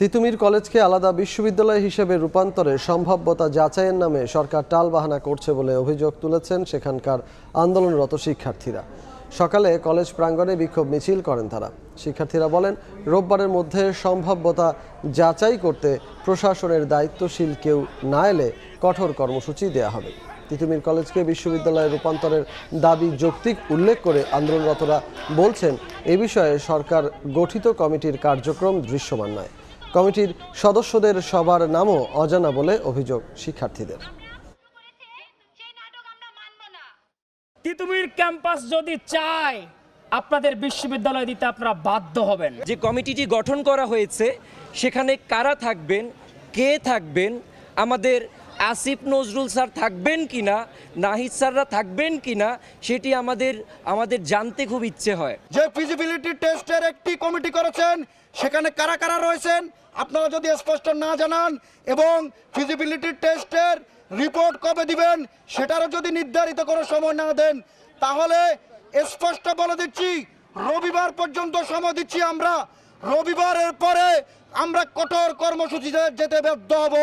তিতুমির কলেজকে আলাদা বিশ্ববিদ্যালয় হিসেবে রূপান্তরে সম্ভাব্যতা যাচাইয়ের নামে সরকার টালবাহানা করছে বলে অভিযোগ তুলেছেন সেখানকার আন্দোলনরত শিক্ষার্থীরা। সকালে কলেজ প্রাঙ্গণে বিক্ষোভ মিছিল করেন তারা। শিক্ষার্থীরা বলেন, রোববারের মধ্যে সম্ভাব্যতা যাচাই করতে প্রশাসনের দায়িত্বশীল কেউ না এলে কঠোর কর্মসূচি দেওয়া হবে। তিতুমির কলেজকে বিশ্ববিদ্যালয়ে রূপান্তরের দাবি যৌক্তিক উল্লেখ করে আন্দোলনরতরা বলছেন, এ বিষয়ে সরকার গঠিত কমিটির কার্যক্রম দৃশ্যমান নয়। কমিটির সদস্যদের সবার নামও অজানা বলে অভিযোগ শিক্ষার্থীদের। সেই নাটক আমরা মানব না তিতুমির ক্যাম্পাস যদি চায় আপনাদের বিশ্ববিদ্যালয় দিতে আপনারা বাধ্য হবেন। যে কমিটিটি গঠন করা হয়েছে সেখানে কারা থাকবেন কে থাকবেন আমাদের আসিফ নজরুল স্যার থাকবেন কি না, নাহিদ স্যাররা থাকবেন কিনা সেটি আমাদের আমাদের জানতে খুব ইচ্ছে হয়। যে ফিজিবিলিটি টেস্টের একটি কমিটি করেছেন, সেখানে কারা কারা রয়েছেন, আপনারা যদি স্পষ্ট না জানান, এবং ফিজিবিলিটি টেস্টের রিপোর্ট কবে দিবেন, সেটারও যদি নির্ধারিত কোনো সময় না দেন, তাহলে স্পষ্ট বলে দিচ্ছি, রবিবার পর্যন্ত সময় দিচ্ছি আমরা। রবিবারের পরে আমরা কঠোর কর্মসূচিতে যেতে বাধ্য হব।